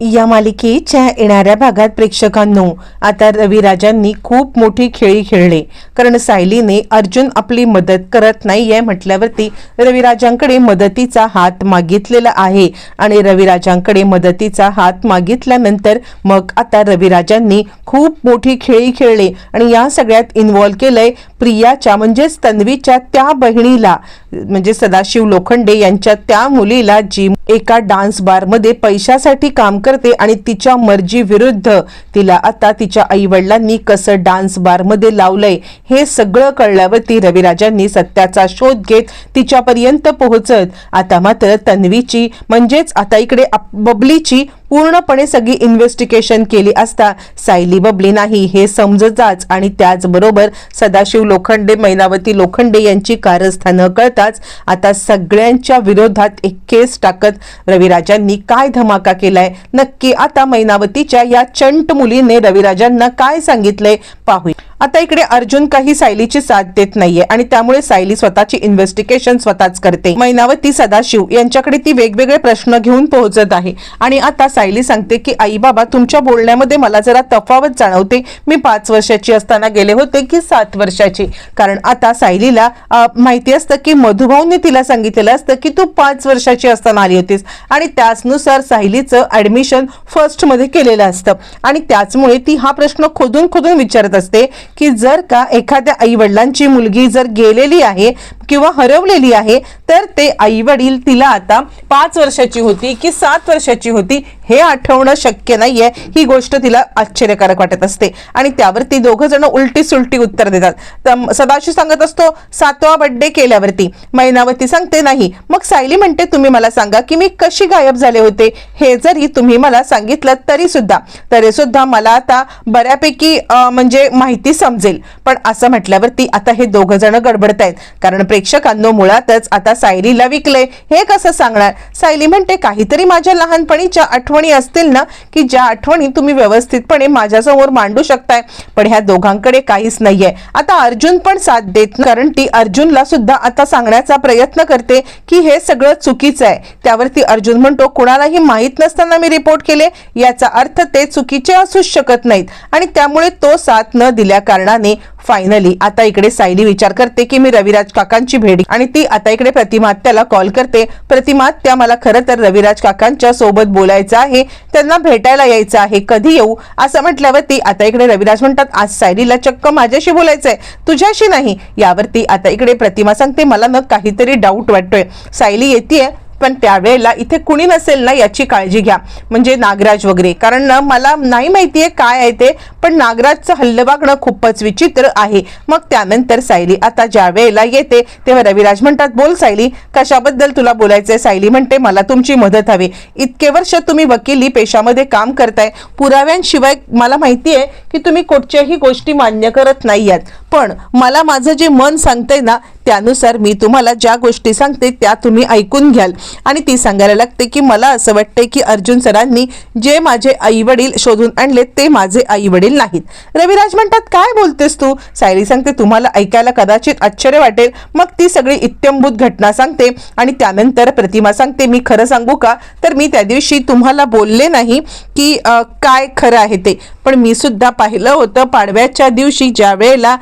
या मालिकेच्या येणाऱ्या भागात प्रेक्षकांनो आता रविराजांनी खूप मोठी खेळी खेळले. कारण सायलीने अर्जुन आपली मदत करत नाही आहे म्हटल्यावरती रविराजांकडे मदतीचा हात मागितलेला आहे. आणि रविराजांकडे मदतीचा हात मागितल्यानंतर मग आता रविराजांनी खूप मोठी खेळी खेळले. आणि या सगळ्यात इन्व्हॉल्व केलंय प्रियाच्या म्हणजेच तन्वीच्या त्या बहिणीला म्हणजे सदाशिव लोखंडे यांच्या त्या मुलीला जी एका डान्स बारमध्ये पैशासाठी काम करते आणि तिच्या मर्जी विरुद्ध तिला आता तिच्या आईवडिलांनी कसं डान्स बारमध्ये लावलंय हे सगळं कळल्यावरती रविराजांनी सत्याचा शोध घेत तिच्यापर्यंत पोहोचत. आता मात्र तन्वीची म्हणजेच आता इकडे आप- बबलीची पूर्णपणे सगळी इन्व्हेस्टिगेशन केली असता सायली बबली नाही हे समजताच आणि त्याचबरोबर सदाशिव लोखंडे मैनावती लोखंडे यांची कारस्थानं कळताच आता सगळ्यांच्या विरोधात एक केस टाकत रविराजांनी काय धमाका केलाय? नक्की आता मैनावतीच्या या चंट मुलीने रविराजांना काय सांगितलंय? पाहूया. आता इकडे अर्जुन काही सायलीची साथ देत नाहीये आणि त्यामुळे सायली स्वतःची इन्व्हेस्टिगेशन स्वतःच करते. मैनावती सदाशिव यांच्याकडे ती वेगवेगळे प्रश्न घेऊन पोहोचत आहे. आणि आता सायली सांगते की आई बाबा तुमच्या बोलण्यामध्ये मला जरा तफावत जाणवते. मी पाच वर्षाची असताना गेले होते की सात वर्षाची. कारण आता सायलीला माहिती असतं की मधुभाऊने तिला सांगितलेलं असतं की तू पाच वर्षाची असताना आली होतीस. आणि त्याचनुसार सायलीचं ऍडमिशन फर्स्टमध्ये केलेलं असतं. आणि त्याचमुळे ती हा प्रश्न खोदून खोदून विचारत असते की जर का एखाद्या आई वडिलांची मुलगी जर गेलेली आहे किंवा हरवलेली आहे तर ते आई वडील तिला आता पाच वर्षाची होती की सात वर्षाची होती हे आठवणं शक्य नाहीये. ही गोष्ट तिला आश्चर्यकारक वाटत असते. आणि त्यावरती दोघं जण उलटी सुलटी उत्तर देतात. तर सदाशिव सांगत असतो सातवा बड्डे केल्यावरती. मैनावती सांगते नाही. मग सायली म्हणते तुम्ही मला सांगा की मी कशी गायब झाले होते? हे जरी तुम्ही मला सांगितलं तरी सुद्धा तरी सुद्धा मला आता बऱ्यापैकी म्हणजे माहिती समजेल. पण असं म्हटल्यावरती आता हे दोघं जण गडबडत आहेत. कारण प्रेक्षकांनो मुळातच आता सायलीला विकले हे कसं सांगणार? सायली म्हणते काहीतरी माझ्या लहानपणीच्या आठवणी असतील ना की ज्या आठवणी तुम्ही व्यवस्थितपणे माझ्यासमोर मांडू शकताय. पण ह्या दोघांकडे काहीच नाहीये. आता अर्जुन पण साथ देत नाही, कारण ती अर्जुनला सुद्धा आता सांगण्याचा प्रयत्न करते की हे सगळं चुकीचं आहे. त्यावरती अर्जुन म्हणतो कुणालाही माहीत नसताना मी रिपोर्ट केले. याचा अर्थ ते चुकीचे असूच शकत नाहीत. आणि त्यामुळे तो साथ न दिल्या कारणाने फायनली आता इकडे सायली विचार करते की मी रविराज काकांची भेट आणि ती आता इकडे प्रतिमात्याला कॉल करते. प्रतिमात्या मला खरं तर रविराज काकांच्या सोबत बोलायचं आहे. त्यांना भेटायला यायचं आहे. कधी येऊ? असं म्हटल्यावर ती आता इकडे रविराज म्हणतात आज सायलीला चक्क माझ्याशी बोलायचंय. तुझ्याशी नाही. यावरती आता इकडे प्रतिमा सांगते मला न काहीतरी डाऊट वाटतोय. सायली येते पण त्यावेळेला इथे कुणी नसेल ना याची काळजी घ्या. म्हणजे नागराज वगैरे. कारण ना मला नाही माहितीये काय आहे ते पण नागराजचं हल्लं वागणं खूपच विचित्र आहे. मग त्यानंतर सायली आता ज्या वेळेला येते तेव्हा रविराज म्हणतात बोल सायली कशाबद्दल तुला बोलायचंय? सायली म्हणते मला तुमची मदत हवी. इतके वर्ष तुम्ही वकिली पेशामध्ये काम करताय. पुराव्यांशिवाय मला माहिती आहे की तुम्ही कुठच्याही गोष्टी मान्य करत नाही आहात. पण मला माझं जे मन सांगतंय ना त्यानुसार मी तुम्हाला ज्या गोष्टी सांगते त्या तुम्ही ऐकून घ्याल. आणि ती सांगायला लागते की मला असं वाटतंय की अर्जुन सरांनी जे माझे आई वडील शोधून आणले ते माझे आई वडील नाहीत. रविराज म्हणतात काय बोलतेस तू? सायली सांगते तुम्हाला ऐकायला कदाचित आश्चर्य वाटेल. मग ती सगळी इत्यंभूत घटना सांगते आणि त्यानंतर प्रतिमा सांगते मी खरं सांगू का? तर मी त्या दिवशी तुम्हाला बोलले नाही की काय खरं आहे ते. पण मी सुद्धा पाहिलं होतं पाडव्याच्या दिवशी ज्या वेळेला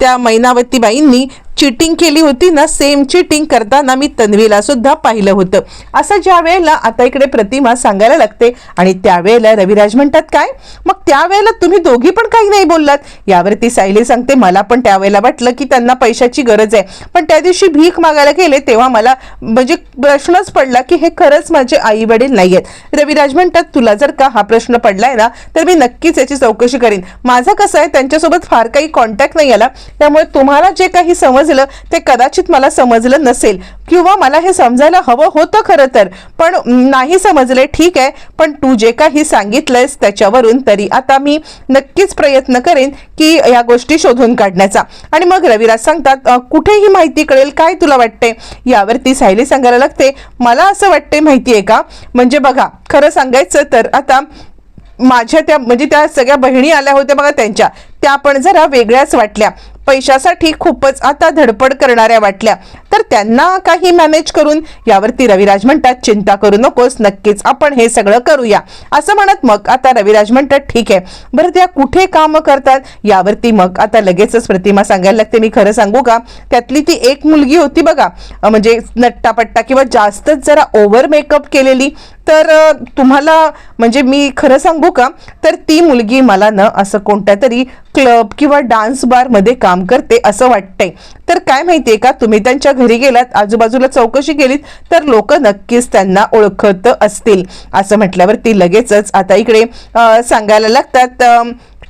त्या मैनावतीबाईंनी चिटिंग केली होती ना सेम चिटिंग करताना मी तन्वीला सुद्धा पाहिलं होतं. असं ज्या वेळेला आता इकडे प्रतिमा सांगायला लागते आणि त्यावेळेला रविराज म्हणतात काय? मग त्यावेळेला तुम्ही दोघी पण काही नाही बोललात. यावरती सायली सांगते मला पण त्यावेळेला वाटलं की त्यांना पैशाची गरज आहे. पण त्या दिवशी भीक मागायला गेले तेव्हा मला म्हणजे प्रश्नच पडला की हे खरंच माझे आई वडील नाही आहेत रविराज म्हणतात तुला जर का हा प्रश्न पडलाय ना तर मी नक्कीच याची चौकशी करीन. माझं कसं आहे त्यांच्यासोबत फार काही कॉन्टॅक्ट नाही आला. त्यामुळे तुम्हाला जे काही समज समजलं ते कदाचित मला समजलं नसेल. किंवा मला हे समजायला हवं होतं खरं तर. पण नाही समजले ठीक आहे. पण तू जे काही सांगितलंयस त्याच्यावरून तरी आता मी नक्कीच प्रयत्न करेन की या गोष्टी शोधून काढण्याचा. आणि मग रविराज सांगतात कुठे कुठेही माहिती कळेल काय तुला वाटते यावरती सायली सांगायला लागते मला असं वाटते माहिती आहे का? म्हणजे बघा खरं सांगायचं तर आता माझ्या त्या म्हणजे त्या सगळ्या बहिणी आल्या होत्या बघा त्यांच्या. त्या पण जरा वेगळ्याच वाटल्या. पैशासाठी खूपच आता धडपड करणाऱ्या वाटल्या. तर त्यांना काही मॅनेज करून यावरती रविराज म्हणतात चिंता करू नकोस नक्कीच आपण हे सगळं करूया. असं म्हणत मग आता रविराज म्हणतात ठीक आहे बरं त्या कुठे काम करतात? यावरती मग आता लगेचच प्रतिमा सांगायला लागते मी खरं सांगू का? त्यातली ती एक मुलगी होती बघा म्हणजे नट्टापट्टा किंवा जास्तच जरा ओव्हर मेकअप केलेली तर तुम्हाला म्हणजे मी खरं सांगू का? तर ती मुलगी मला ना असं कोणत्या तरी क्लब किंवा डान्स बारमध्ये काम करते असं वाटतंय. तर काय माहिती आहे का? तुम्ही त्यांच्या घरी गेलात आजूबाजूला चौकशी केलीत तर लोक नक्कीच त्यांना ओळखत असतील. असं म्हटल्यावर ती लगेचच आता इकडे सांगायला लागतात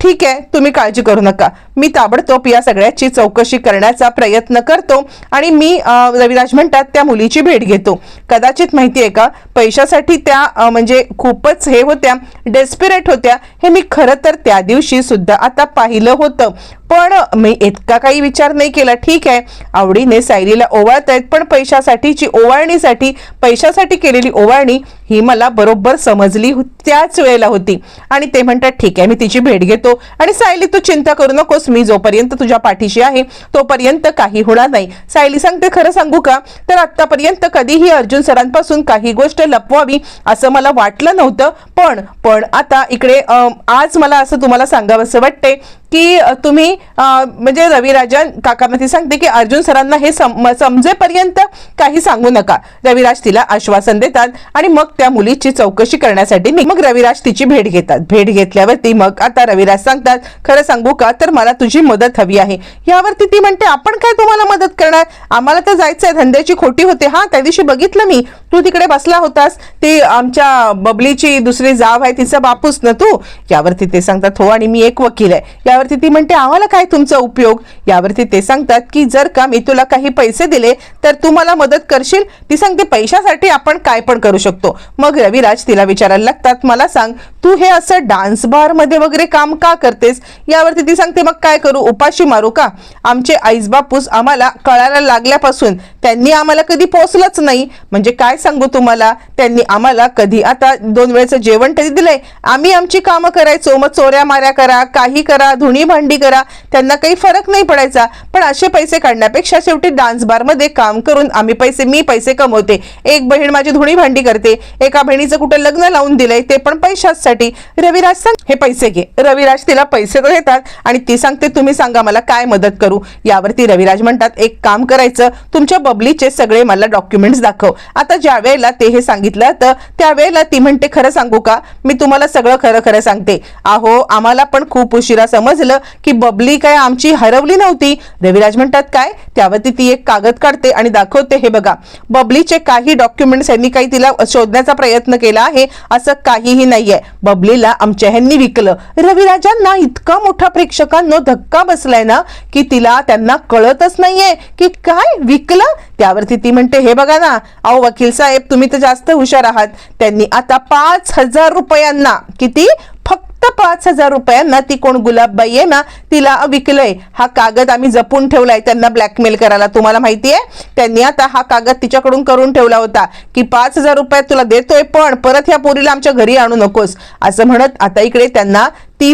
ठीक आहे तुम्ही काळजी करू नका. मी ताबडतोब या सगळ्याची चौकशी करण्याचा प्रयत्न करतो आणि मी रविराज म्हणतात त्या मुलीची भेट घेतो. कदाचित माहिती आहे का पैशासाठी त्या म्हणजे खूपच हे होत्या डेस्पिरेट होत्या. हे मी खरं तर त्या दिवशी सुद्धा आता पाहिलं होतं. पण मी इतका काही विचार नाही केला. ठीक आहे आवडीने सायलीला ओवाळत आहेत पण पैशासाठीची ओवाळणीसाठी पैशासाठी केलेली ओवाळणी ही मला बरोबर समजली त्याच वेळेला होती. आणि ते म्हणतात ठीक आहे मी तिची भेट घेतो. आणि सायली तू चिंता करू नकोस मी जोपर्यंत तुझ्या पाठीशी आहे तोपर्यंत काही होणार नाही. सायली सांगते खरं सांगू का? तर आतापर्यंत कधीही अर्जुन सरांपासून काही गोष्ट लपवावी असं मला वाटलं नव्हतं. पण पण आता इकडे आज मला असं तुम्हाला सांगावंसं वाटते की तुम्ही म्हणजे रविराजन काकांना ती सांगते की अर्जुन सरांना हे सम- समजेपर्यंत काही सांगू नका. रविराज तिला आश्वासन देतात आणि मग त्या मुलीची चौकशी करण्यासाठी मग रविराज तिची भेट घेतात. भेट घेतल्यावरती मग आता रविराज सांगतात खरं सांगू का तर मला तुझी मदत हवी आहे. यावरती ती म्हणते आपण काय तुम्हाला मदत करणार? आम्हाला तर जायचं आहे धंद्याची खोटी होते. हा त्या दिवशी बघितलं मी. तू तिकडे बसला होतास. ती आमच्या बबलीची दुसरी जाव आहे तिचा बापूस ना तू? यावरती ते सांगतात हो आणि मी एक वकील आहे. यावरती ती म्हणते आम्हाला काय तुमचा उपयोग? यावरती ते सांगतात की जर का मी तुला काही पैसे दिले तर तू मला मदत करशील? ती सांगते पैशासाठी आपण काय पण करू शकतो. मग रविराज तिला विचारायला लागतात मला सांग तू हे असं डान्स बारमध्ये वगैरे काम का करतेस? यावरती ती सांगते मग काय करू? उपाशी मारू का? आमचे आईस बापूस आम्हाला कळायला लागल्यापासून त्यांनी आम्हाला कधी पोचलंच नाही. म्हणजे काय सांगू तुम्हाला? त्यांनी आम्हाला कधी आता दोन वेळेचं जेवण तरी दिलंय. आम्ही आमची कामं करायचो मग चोऱ्या माऱ्या करा काही करा धुणी भांडी करा त्यांना काही फरक नाही पडायचा. पण असे पैसे काढण्यापेक्षा शेवटी डान्स बारमध्ये काम करून आम्ही पैसे मी पैसे कमवते. एक बहीण माझी धुणी भांडी करते एका बहिणीचं कुठे लग्न लावून दिलंय ते पण पैशासाठी. रविराज सांग हे पैसे घे. रविराज तिला पैसे तर देतात आणि ती सांगते तुम्ही सांगा मला काय मदत करू? यावरती रविराज म्हणतात एक काम करायचं तुमच्या बबलीचे सगळे मला डॉक्युमेंट्स दाखव. आता ज्या वेळेला ते हे सांगितलं तर त्यावेळेला ती म्हणते खरं सांगू का? मी तुम्हाला सगळं खरं खरं सांगते. अहो आम्हाला पण खूप उशिरा समजलं की बबली काय आमची हरवली नव्हती? रविराज म्हणतात काय? त्यावरती ती एक कागद काढते आणि दाखवते. हे बघा बबलीचे काही डॉक्युमेंट्स यांनी काही तिला शोधण्याचा प्रयत्न केला आहे असं काहीही नाहीये. बबलीला आमच्या ह्यांनी विकलं. रविराजांना इतका मोठा प्रेक्षकांनो धक्का बसलाय ना की तिला त्यांना कळतच नाहीये की काय विकलं? त्यावरती ती म्हणते हे बघा ना अहो वकील साहेब तुम्ही तर जास्त हुशार आहात. त्यांनी आता पाच हजार रुपयांना किती? फक्त पाच हजार रुपयांना ती कोण गुलाबबाई आहे ना तिला विकलंय. हा कागद आम्ही जपून ठेवलाय त्यांना ब्लॅकमेल करायला. तुम्हाला माहिती आहे त्यांनी आता हा कागद तिच्याकडून करून ठेवला होता की पाच हजार रुपयात तुला देतोय पण परत ह्या पोरीला आमच्या घरी आणू नकोस. असं म्हणत आता इकडे त्यांना ती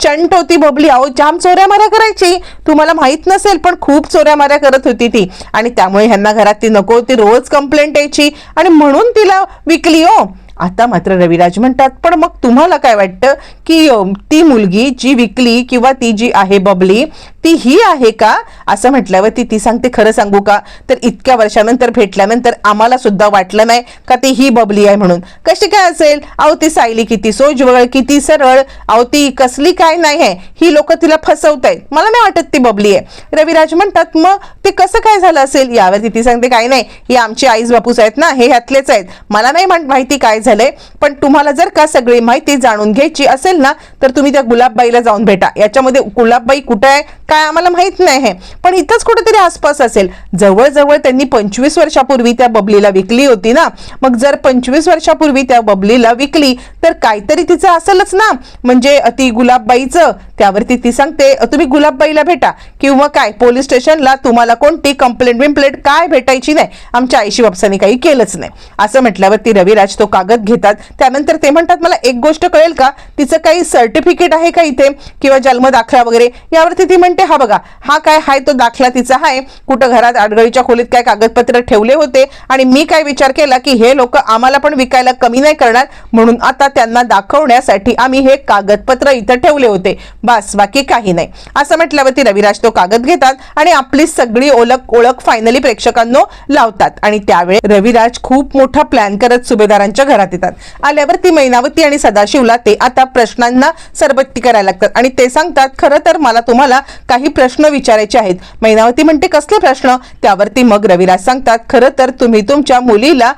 चंट होती बबली. अहो जाम चोऱ्या माऱ्या करायची. तुम्हाला माहीत नसेल पण खूप चोऱ्या माऱ्या करत होती ती. आणि त्यामुळे ह्यांना घरात ती नको होती रोज कंप्लेंट यायची. आणि म्हणून तिला विकली हो. आता मात्र रविराज म्हणतात पण मग तुम्हाला काय वाटतं की ती मुलगी जी विकली किंवा ती जी आहे बबली ती ही आहे का? असं म्हटल्यावर ती ती सांगते खरं सांगू का? तर इतक्या वर्षानंतर भेटल्यानंतर आम्हाला सुद्धा वाटलं नाही का ती ही बबली आहे म्हणून. कशी काय असेल? अहो ती सायली किती सोजवळ किती सरळ. अहो ती कसली काय नाही आहे. ही लोक तिला फसवत आहेत. मला नाही वाटत ती बबली आहे. रविराज म्हणतात मग ते कसं काय झालं असेल? यावरती ती सांगते काय नाही. ही आमची आईज बापूस आहेत ना. हे ह्यातलेच आहेत. मला नाही म्हण- माहिती काय झालंय पण तुम्हाला जर का सगळी माहिती जाणून घ्यायची असेल ना तर तुम्ही त्या गुलाबबाईला जाऊन भेटा. याच्यामध्ये गुलाबबाई कुठे आहे काय आम्हाला माहीत नाही आहे. पण इथंच कुठेतरी आसपास असेल. जवळजवळ त्यांनी पंचवीस वर्षापूर्वी त्या बबलीला विकली होती ना. मग जर पंचवीस वर्षापूर्वी त्या बबलीला विकली तर काहीतरी तिचं असेलच ना. म्हणजे ती गुलाबबाईचं त्यावरती ती सांगते तुम्ही गुलाबबाईला भेटा. किंवा काय पोलीस स्टेशनला तुम्हाला कोणती कंप्लेंट बिम्प्लेंट काय भेटायची नाही? आमच्या आईशी बापसाने काही केलंच नाही. असं म्हटल्यावर ती रविराज तो कागद कागद घेतात. त्यानंतर ते म्हणतात मला एक गोष्ट कळेल का? तिचं काही सर्टिफिकेट आहे का इथे? किंवा जन्म दाखला वगैरे? यावरती ती म्हणते हा बघा हा काय हाय तो दाखला तिचा आहे कुठं घरात आडगळीच्या खोलीत काय कागदपत्र ठेवले होते? आणि मी काय विचार केला की हे लोक आम्हाला पण विकायला कमी नाही करणार? म्हणून आता त्यांना दाखवण्यासाठी आम्ही हे कागदपत्र इथं ठेवले होते. बस बाकी काही नाही. असं म्हटल्यावरती रविराज तो कागद घेतात आणि आपली सगळी ओळख ओळख फायनली प्रेक्षकांनो लावतात. आणि त्यावेळी रविराज खूप मोठा प्लॅन करत सुभेदारांच्या घरात येतात. आल्यावरती मैनावती आणि सदाशिवला ते आता प्रश्नांना सरबत्ती करायला लागतात. आणि ते सांगतात खरं तर मला तुम्हाला काही प्रश्न विचारायचे आहेत. मैनावती म्हणते कसले प्रश्न? त्यावरती मग रविराज सांगतात खरं तर तुम्ही तुमच्या मुलीला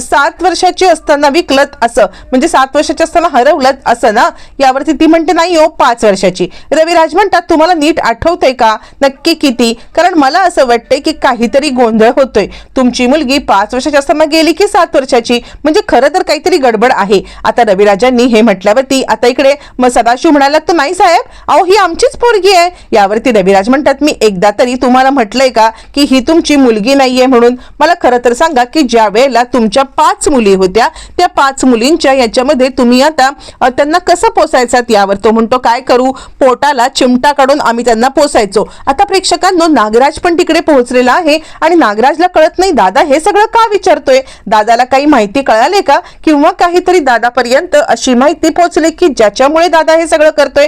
सात वर्षाची असताना विकलत असं म्हणजे सात वर्षाची असताना हरवलत असं ना? यावरती ती म्हणते नाही हो पाच वर्षाची. रविराज म्हणतात तुम्हाला नीट आठवतंय का? नक्की किती? कारण मला असं वाटतंय की काहीतरी गोंधळ होतोय. तुमची मुलगी पाच वर्षाची असताना गेली की सात वर्षाची? म्हणजे खरं तर काहीतरी गडबड आहे. आता रविराजांनी हे म्हटल्यावरती आता इकडे मग सदाशिव म्हणाला तर नाही साहेब अहो ही आमचीच पोरगी आहे. यावरती रविराज म्हणतात मी एकदा तरी तुम्हाला म्हटलंय का की ही तुमची मुलगी नाहीये म्हणून? मला खरं तर सांगा की ज्या वेळेला तुमच्या पाच मुली होत्या त्या पाच मुलींच्या याच्यामध्ये तुम्ही आता त्यांना कसं पोसायचात? यावर तो म्हणतो काय करू? पोटाला चिमटा काढून आम्ही त्यांना पोसायचो. आता प्रेक्षकांनो नागराज पण तिकडे पोहोचलेला आहे आणि नागराजला कळत नाही दादा हे सगळं का विचारतोय? दादाला काही माहिती कळाले का किंवा काहीतरी दादापर्यंत अशी माहिती पोहोचली की ज्याच्यामुळे दादा हे सगळं करतोय.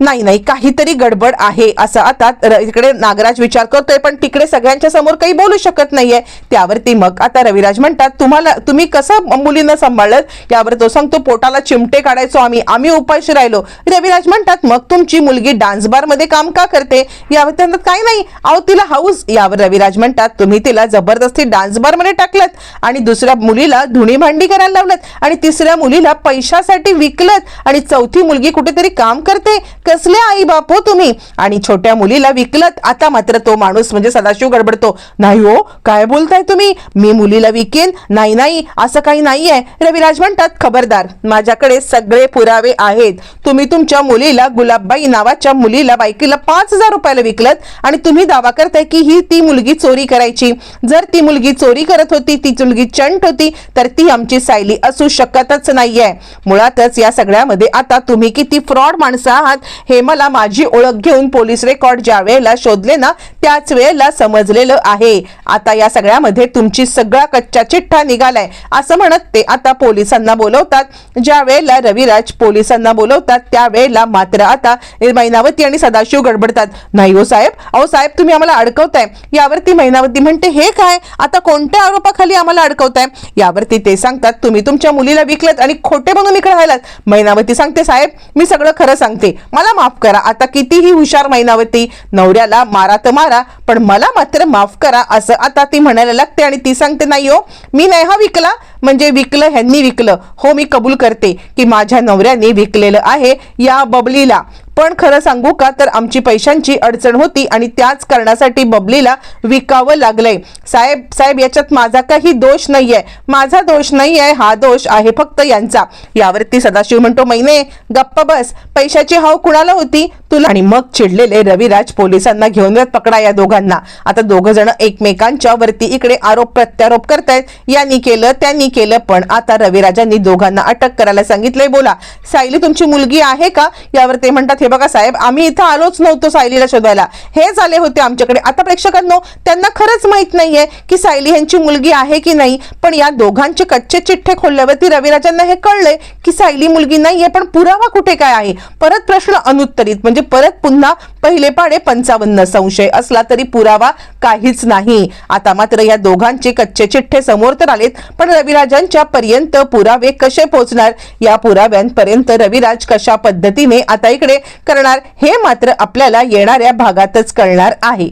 नाही नाही काहीतरी गडबड आहे असं आता र- इकडे नागराज विचार करतोय पण तिकडे सगळ्यांच्या समोर काही बोलू शकत नाहीये. त्यावरती मग आता रविराज म्हणतात तुम्हाला तुम्ही कसं मुलींना सांभाळत यावर तो सांगतो पोटाला चिमटे काढायचो आम्ही आम्ही उपाशी राहिलो. रविराज म्हणतात मग तुमची मुलगी डान्स बारमध्ये काम का करते? यावर त्यांना काय नाही अहो तिला हाऊस. यावर रविराज म्हणतात तुम्ही तिला जबरदस्ती डान्स बारमध्ये टाकलत आणि दुसऱ्या मुलीला धुणी भांडी करायला लावलत आणि तिसऱ्या मुलीला पैशासाठी विकलत आणि चौथी मुलगी कुठेतरी काम करते. कसले आई बाप हो तुम्ही. आणि छोट्या मुलीला विकलत. आता मात्र तो माणूस म्हणजे सदाशिव गडबडतो. नाही हो काय बोलताय तुम्ही? मी मुलीला विकेन? नाही नाही असं काही नाहीये. रविराज म्हणतात खबरदार माझ्याकडे सगळे पुरावे आहेत. तुम्ही तुमच्या मुलीला गुलाबबाई नावाच्या मुलीला बायकीला पाच हजार रुपयाला विकलत. आणि तुम्ही दावा करताय की ही ती मुलगी चोरी करायची. जर ती मुलगी चोरी करत होती ती मुलगी चंट होती तर ती आमची सायली असू शकतच नाहीये. मुळातच या सगळ्यामध्ये आता तुम्ही किती फ्रॉड माणसं आहात. हे मला माझी ओळख घेऊन पोलीस रेकॉर्ड ज्या वेळेला शोधले ना त्याच वेळेला समजलेलं आहे. आता या सगळ्यामध्ये तुमची सगळा कच्चा चिठ्ठा निघालाय असं म्हणत ते आता पोलिसांना बोलवतात. ज्या वेळेला रविराज पोलिसांना बोलवतात त्यावेळेला मात्र आता मैनावती आणि सदाशिव गडबडतात. नाही हो साहेब? अहो साहेब तुम्ही आम्हाला अडकवताय. यावरती मैनावती म्हणते हे काय? आता कोणत्या आरोपाखाली आम्हाला अडकवताय? यावरती ते सांगतात तुम्ही तुमच्या मुलीला विकलत आणि खोटे बनून इकडे राहिलात. मैनावती सांगते साहेब मी सगळं खरं सांगते. मला माफ करा. आता कितीही हुशार मैनावती नवऱ्याला मारा तर मारा पण मला मात्र माफ करा असं आता ती म्हणायला लागते आणि ती सांगते नाही हो मी नाही हा विकला. म्हणजे विकलं ह्यांनी विकलं. हो मी कबूल करते की माझ्या नवऱ्याने विकलेलं आहे या बबलीला. पण खरं सांगू का तर आमची पैशांची अडचण होती आणि त्याच कारणासाठी बबलीला विकावं लागलंय. साहेब साहेब याच्यात माझा काही दोष नाहीये. माझा दोष नाहीये हा दोष आहे फक्त यांचा. यावरती सदाशिव म्हणतो मैने गप्प बस. पैशाची हाव कुणाला होती? तुला. आणि मग चिडलेले रविराज पोलिसांना घेऊन येत पकडा या दोघांना. आता दोघ जण एकमेकांच्या वरती इकडे आरोप प्रत्यारोप करतायत. यांनी केलं त्यांनी केलं पण आता रविराजांनी दोघांना अटक करायला सांगितलंय. बोला सायली तुमची मुलगी आहे का? यावर ते म्हणतात हे बघा साहेब आम्ही इथं आलोच नव्हतो सायलीला शोधायला. हे झाले होते आमच्याकडे. आता प्रेक्षकांनो त्यांना खरंच माहीत नाहीये की सायली यांची मुलगी आहे की नाही पण या दोघांचे कच्चे चिठ्ठे खोलल्यावरती रविराजांना हे कळले की सायली मुलगी नाहीये पण पुरावा कुठे काय आहे? परत प्रश्न अनुत्तरित म्हणजे परत पुन्हा पहिले पाडे पंचावन्न संशय असला तरी पुरावा काहीच नाही. आता मात्र या दोघांचे कच्चे चिठ्ठे समोर तर आलेत पण रविराजांच्या पर्यंत पुरावे कसे पोहोचणार या पुराव्यांपर्यंत रविराज कशा पद्धतीने आता इकडे करणार हे मात्र आपल्याला येणाऱ्या भागातच कळणार आहे.